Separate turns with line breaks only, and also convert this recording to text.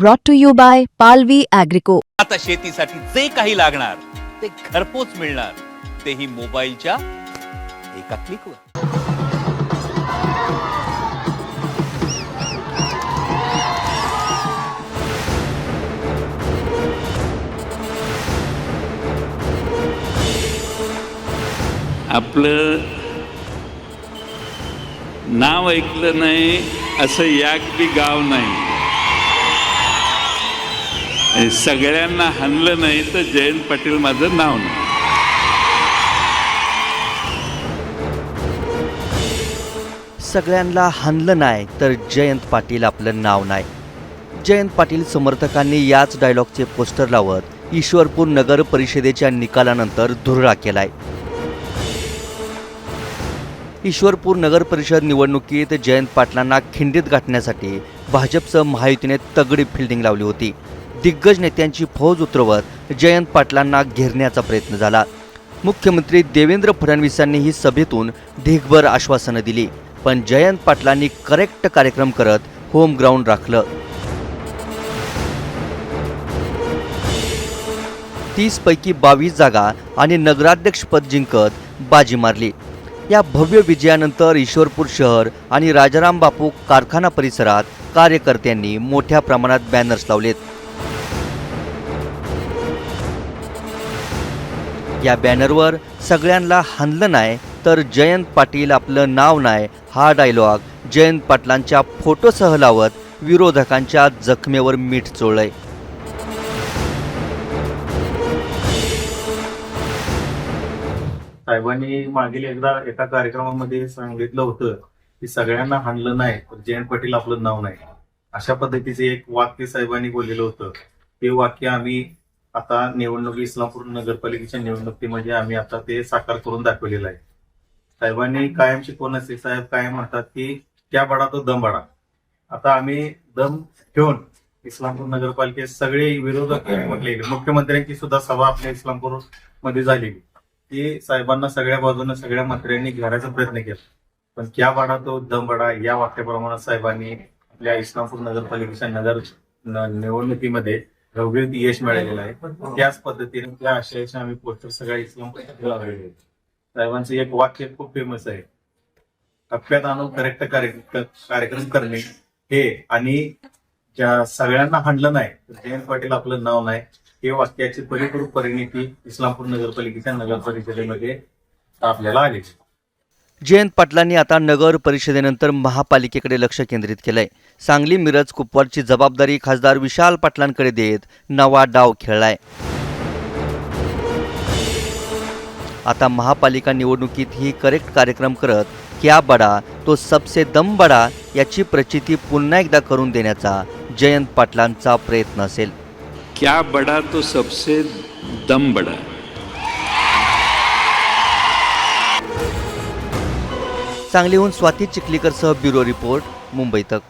brought to you by Palvi Agrico.
आता शेतीसाठी जे काही लागणार ते घरपोच मिळणार. तेही मोबाईलच्या एका क्लिकवर
आपलं नाव ऐकलं नाही असं याक बी गाव नाही. आणि सगळ्यांना हाणलं नाही तर जयंत पाटील माझं नाव नाही.
सगळ्यांना हाणलं नाही तर जयंत पाटील आपलं नाव नाही. जयंत पाटील समर्थकांनी याच डायलॉगचे पोस्टर लावत ईश्वरपूर नगर परिषदेच्या निकालानंतर धुरळा केलाय. ईश्वरपूर नगर परिषद निवडणुकीत जयंत पाटलांना खिंडीत गाठण्यासाठी भाजपसह महायुतीने तगडी फिल्डिंग लावली होती. दिग्गज नेत्यांची फौज उतरवत जयंत पाटलांना घेरण्याचा प्रयत्न झाला. मुख्यमंत्री देवेंद्र फडणवीसांनीही सभेतून ढीगभर आश्वासनं दिली पण जयंत पाटलांनी करेक्ट कार्यक्रम करत होम ग्राउंड राखलं. तीसपैकी बावीस जागा आणि नगराध्यक्षपद जिंकत बाजी मारली. या भव्य विजयानंतर ईश्वरपूर शहर आणि राजाराम बापू कारखाना परिसरात कार्यकर्त्यांनी मोठ्या प्रमाणात बॅनर्स लावलेत. या बॅनरवर सगळ्यांना हानलं नाही तर जयंत पाटील आपलं नाव नाही हा डायलॉग जयंत पाटलांच्या फोटोसह लावत विरोधकांच्या जखमेवर मीठ चोळलंय.
साहेबांनी मागील एकदा एका कार्यक्रमामध्ये सांगितलं होतं की सगळ्यांना हाणलं नाही जयंत पाटील आपलं नाव नाही. अशा पद्धतीचे एक वाक्य साहेबांनी बोललेलं होतं. ते वाक्य आम्ही आता निवडणूक इस्लामपूर नगरपालिकेच्या निवडणुकीमध्ये आम्ही आता ते साकार करून दाखवलेलं आहे. साहेबांनी कायम शिकवण असते साहेब कायम म्हणतात की त्या बडा तो दम बडा. आता आम्ही दम ठेवून इस्लामपूर नगरपालिकेत सगळे विरोधक म्हटले मुख्यमंत्र्यांची सुद्धा सभा आपल्या इस्लामपूरमध्ये झालेली. की साहेबांना सगळ्या बाजूने सगळ्या मंत्र्यांनी घेण्याचा प्रयत्न केला. पण क्या बाडा तो दम बडा या वाक्याप्रमाणे साहेबांनी आपल्या इस्लामपूर नगरपालिकेच्या नगर निवडणुकीमध्ये घवघवीत यश मिळालेलं आहे. त्याच पद्धतीने त्या आशयाचे आम्ही पोस्टर सगळ्या इस्लामपूर लावलेले साहेबांचं एक वाक्य खूप फेमस आहे. टप्प्यात आणून करेक्ट कार्यक्रम करणे हे आणि ज्या सगळ्यांना हाणलं नाही जयंत पाटील आपलं नाव नाही हे वाक्याची परिपूर्ण परिणिती इस्लामपूर नगरपालिकेच्या नगर परिषदेमध्ये आपल्याला आली
जयंत पाटलांनी आता नगर परिषदेनंतर महापालिकेकडे लक्ष केंद्रित केलंय. सांगली मिरज कुपवाडची जबाबदारी खासदार विशाल पाटलांकडे देत नवा डाव खेळलाय. आता महापालिका निवडणुकीत ही करेक्ट कार्यक्रम करत क्या बडा तो सबसे दम बडा याची प्रचिती पुन्हा एकदा करून देण्याचा जयंत पाटलांचा प्रयत्न असेल.
क्या बडा तो सबसे दम बडा?
सांगलीहून स्वाती चिखलीकरसह ब्युरो रिपोर्ट मुंबई तक.